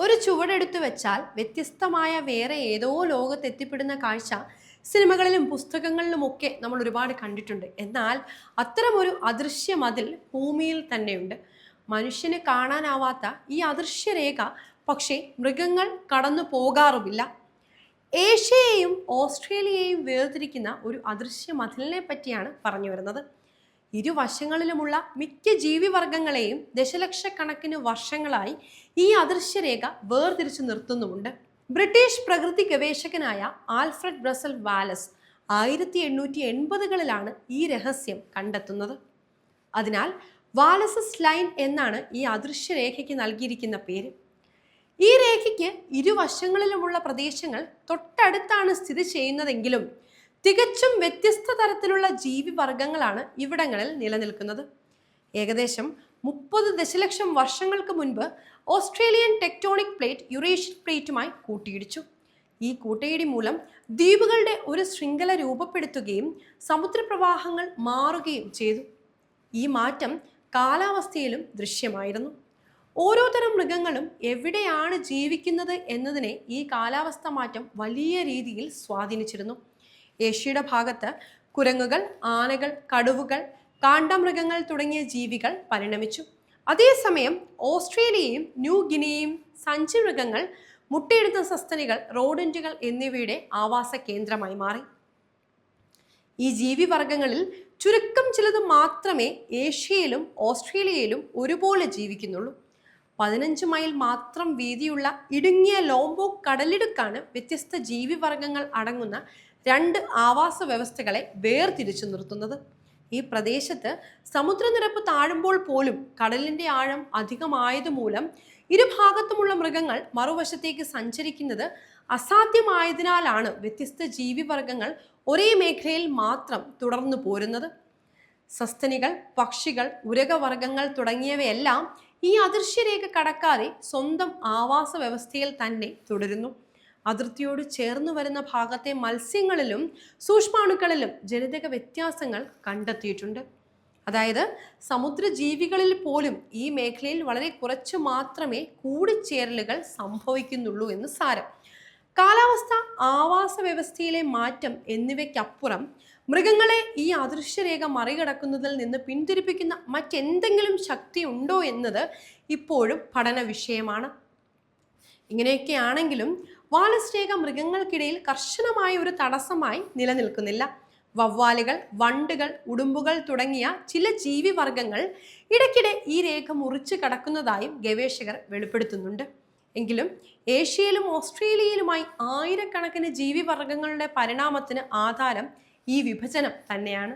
ഒരു ചുവടെടുത്തു വെച്ചാൽ വ്യത്യസ്തമായ വേറെ ഏതോ ലോകത്ത് എത്തിപ്പെടുന്ന കാഴ്ച സിനിമകളിലും പുസ്തകങ്ങളിലും ഒക്കെ നമ്മൾ ഒരുപാട് കണ്ടിട്ടുണ്ട്. എന്നാൽ അത്തരമൊരു അദൃശ്യ മതിൽ ഭൂമിയിൽ തന്നെയുണ്ട്. മനുഷ്യന് കാണാനാവാത്ത ഈ അദൃശ്യരേഖ പക്ഷേ മൃഗങ്ങൾ കടന്നു പോകാറുമില്ല. ഏഷ്യയെയും ഓസ്ട്രേലിയയെയും വേർതിരിക്കുന്ന ഒരു അദൃശ്യ മതിലിനെ പറ്റിയാണ് പറഞ്ഞു വരുന്നത്. ഇരുവശങ്ങളിലുമുള്ള മിക്ക ജീവിവർഗങ്ങളെയും ദശലക്ഷക്കണക്കിന് വർഷങ്ങളായി ഈ അദൃശ്യരേഖ വേർതിരിച്ചു നിർത്തുന്നുമുണ്ട്. ബ്രിട്ടീഷ് പ്രകൃതി ഗവേഷകനായ ആൽഫ്രഡ് ബ്രസൽ വാലസ് ആയിരത്തി എണ്ണൂറ്റി എൺപതുകളിലാണ് ഈ രഹസ്യം കണ്ടെത്തുന്നത്. അതിനാൽ വാലസസ് ലൈൻ എന്നാണ് ഈ അദൃശ്യരേഖയ്ക്ക് നൽകിയിരിക്കുന്ന പേര്. ഈ രേഖയ്ക്ക് ഇരുവശങ്ങളിലുമുള്ള പ്രദേശങ്ങൾ തൊട്ടടുത്താണ് സ്ഥിതി ചെയ്യുന്നതെങ്കിലും തികച്ചും വ്യത്യസ്ത തരത്തിലുള്ള ജീവിവർഗങ്ങളാണ് ഇവിടങ്ങളിൽ നിലനിൽക്കുന്നത്. ഏകദേശം മുപ്പത് ദശലക്ഷം വർഷങ്ങൾക്ക് മുൻപ് ഓസ്ട്രേലിയൻ ടെക്ടോണിക് പ്ലേറ്റ് യുറേഷ്യൻ പ്ലേറ്റുമായി കൂട്ടിയിടിച്ചു. ഈ കൂട്ടയിടി മൂലം ദ്വീപുകളുടെ ഒരു ശൃംഖല രൂപപ്പെടുത്തുകയും സമുദ്രപ്രവാഹങ്ങൾ മാറുകയും ചെയ്തു. ഈ മാറ്റം കാലാവസ്ഥയിലും ദൃശ്യമായിരുന്നു. ഓരോ തരം മൃഗങ്ങളും എവിടെയാണ് ജീവിക്കുന്നത് എന്നതിനെ ഈ കാലാവസ്ഥ മാറ്റം വലിയ രീതിയിൽ സ്വാധീനിച്ചിരുന്നു. ഏഷ്യയുടെ ഭാഗത്ത് കുരങ്ങുകൾ ആനകൾ കടുവുകൾ കാണ്ടമൃഗങ്ങൾ തുടങ്ങിയ ജീവികൾ പരിണമിച്ചു. അതേസമയം ഓസ്ട്രേലിയയും ന്യൂ ഗിനിയയും സഞ്ചിമൃഗങ്ങൾ മുട്ടയിടുന്ന സസ്തനികൾ റോഡന്റുകൾ എന്നിവയുടെ ആവാസ കേന്ദ്രമായി മാറി. ഈ ജീവിവർഗങ്ങളിൽ ചുരുക്കം ചിലത് മാത്രമേ ഏഷ്യയിലും ഓസ്ട്രേലിയയിലും ഒരുപോലെ ജീവിക്കുന്നുള്ളൂ. പതിനഞ്ച് മൈൽ മാത്രം വീതിയുള്ള ഇടുങ്ങിയ ലോംബോ കടലിടുക്കാണ് വ്യത്യസ്ത ജീവിവർഗങ്ങൾ അടങ്ങുന്ന രണ്ട് ആവാസ വ്യവസ്ഥകളെ വേർതിരിച്ചു നിർത്തുന്നത്. ഈ പ്രദേശത്ത് സമുദ്രനിരപ്പ് താഴുമ്പോൾ പോലും കടലിന്റെ ആഴം അധികമായതുമൂലം ഇരുഭാഗത്തുമുള്ള മൃഗങ്ങൾ മറുവശത്തേക്ക് സഞ്ചരിക്കുന്നത് അസാധ്യമായതിനാലാണ് വ്യത്യസ്ത ജീവിവർഗങ്ങൾ ഒരേ മേഖലയിൽ മാത്രം തുടർന്നു പോരുന്നത്. സസ്തനികൾ പക്ഷികൾ ഉരകവർഗങ്ങൾ തുടങ്ങിയവയെല്ലാം ഈ അദൃശ്യരേഖ കടക്കാതെ സ്വന്തം ആവാസ വ്യവസ്ഥയിൽ തന്നെ തുടരുന്നു. അതിർത്തിയോട് ചേർന്ന് വരുന്ന ഭാഗത്തെ മത്സ്യങ്ങളിലും സൂക്ഷ്മാണുക്കളിലും ജനിതക വ്യത്യാസങ്ങൾ കണ്ടെത്തിയിട്ടുണ്ട്. അതായത് സമുദ്രജീവികളിൽ പോലും ഈ മേഖലയിൽ വളരെ കുറച്ച് മാത്രമേ കൂടിച്ചേരലുകൾ സംഭവിക്കുന്നുള്ളൂ എന്ന് സാരം. കാലാവസ്ഥ ആവാസ വ്യവസ്ഥയിലെ മാറ്റം എന്നിവയ്ക്കപ്പുറം മൃഗങ്ങളെ ഈ അദൃശ്യരേഖ മറികടക്കുന്നതിൽ നിന്ന് പിന്തിരിപ്പിക്കുന്ന മറ്റെന്തെങ്കിലും ശക്തി ഉണ്ടോ എന്നത് ഇപ്പോഴും പഠന വിഷയമാണ് ഇങ്ങനെയൊക്കെയാണെങ്കിലും ആണെങ്കിലും രേഖ മൃഗങ്ങൾക്കിടയിൽ കർശനമായ ഒരു തടസ്സമായി നിലനിൽക്കുന്നില്ല. വവ്വാലുകൾ വണ്ടുകൾ ഉടുമ്പുകൾ തുടങ്ങിയ ചില ജീവിവർഗങ്ങൾ ഇടയ്ക്കിടെ ഈ രേഖ മുറിച്ച് കടക്കുന്നതായും ഗവേഷകർ വെളിപ്പെടുത്തുന്നുണ്ട്. എങ്കിലും ഏഷ്യയിലും ഓസ്ട്രേലിയയിലുമായി ആയിരക്കണക്കിന് ജീവിവർഗങ്ങളുടെ പരിണാമത്തിന് ആധാരം ഈ വിഭജനം തന്നെയാണ്.